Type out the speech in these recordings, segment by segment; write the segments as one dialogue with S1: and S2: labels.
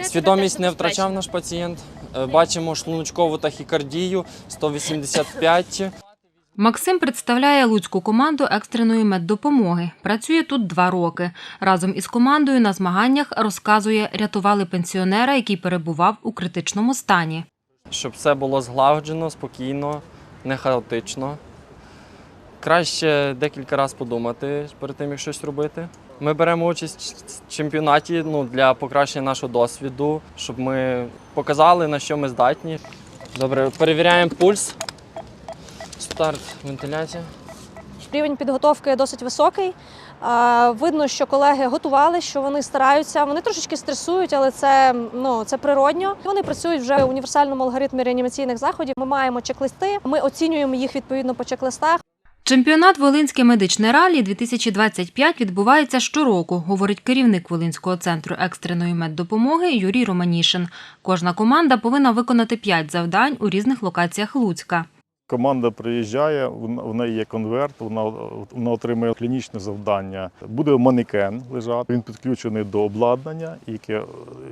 S1: Свідомість не втрачав наш пацієнт. Е, Бачимо шлуночкову тахікардію 185.
S2: Максим представляє луцьку команду екстреної меддопомоги. Працює тут два роки. Разом із командою на змаганнях розказує, рятували пенсіонера, який перебував у критичному стані.
S1: Щоб все було злагоджено, спокійно, не хаотично. Краще декілька разів подумати перед тим, як щось робити. Ми беремо участь в чемпіонаті ну, для покращення нашого досвіду, щоб ми показали, на що ми здатні. Добре, перевіряємо пульс. Старт, вентиляція.
S3: Рівень підготовки досить високий. Видно, що колеги готували, що вони стараються. Вони трошечки стресують, але це, ну, це природньо. Вони працюють вже в універсальному алгоритмі реанімаційних заходів. Ми маємо чек-листи, ми оцінюємо їх відповідно по чек-листах.
S2: Чемпіонат Волинське медичне ралі 2025 відбувається щороку, говорить керівник Волинського центру екстреної меддопомоги Юрій Романішин. Кожна команда повинна виконати 5 завдань у різних локаціях Луцька.
S4: Команда приїжджає, в неї є конверт, вона, вона отримує клінічне завдання. Буде манекен лежати. Він підключений до обладнання, яке,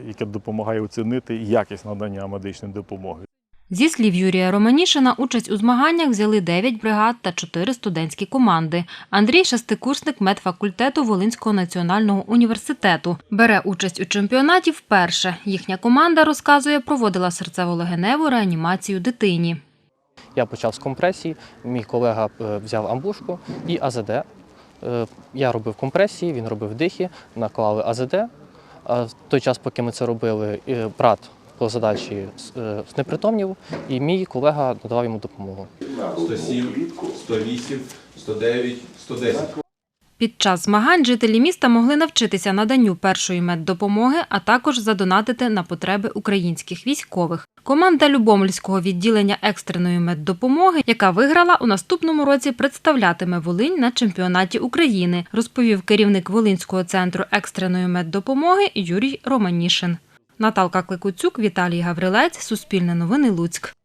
S4: яке допомагає оцінити якість надання медичної допомоги.
S2: Зі слів Юрія Романішина, участь у змаганнях взяли 9 бригад та 4 студентські команди. Андрій – шестикурсник медфакультету Волинського національного університету. Бере участь у чемпіонаті вперше. Їхня команда, розказує, проводила серцево-легеневу реанімацію дитині.
S5: Я почав з компресії, мій колега е, взяв амбушку і АЗД. Е, Я робив компресії, він робив дихи, наклали АЗД. В той час, поки ми це робили, е, брат задачі е, знепритомнів, і мій колега надавав йому допомогу.
S6: 107, 108, 109, 110.
S2: Під час змагань жителі міста могли навчитися наданню першої меддопомоги, а також задонатити на потреби українських військових. Команда Любомльського відділення екстреної меддопомоги, яка виграла у наступному році, представлятиме Волинь на чемпіонаті України, розповів керівник Волинського центру екстреної меддопомоги Юрій Романішин. Наталка Кликуцюк, Віталій Гаврилець, Суспільне новини Луцьк.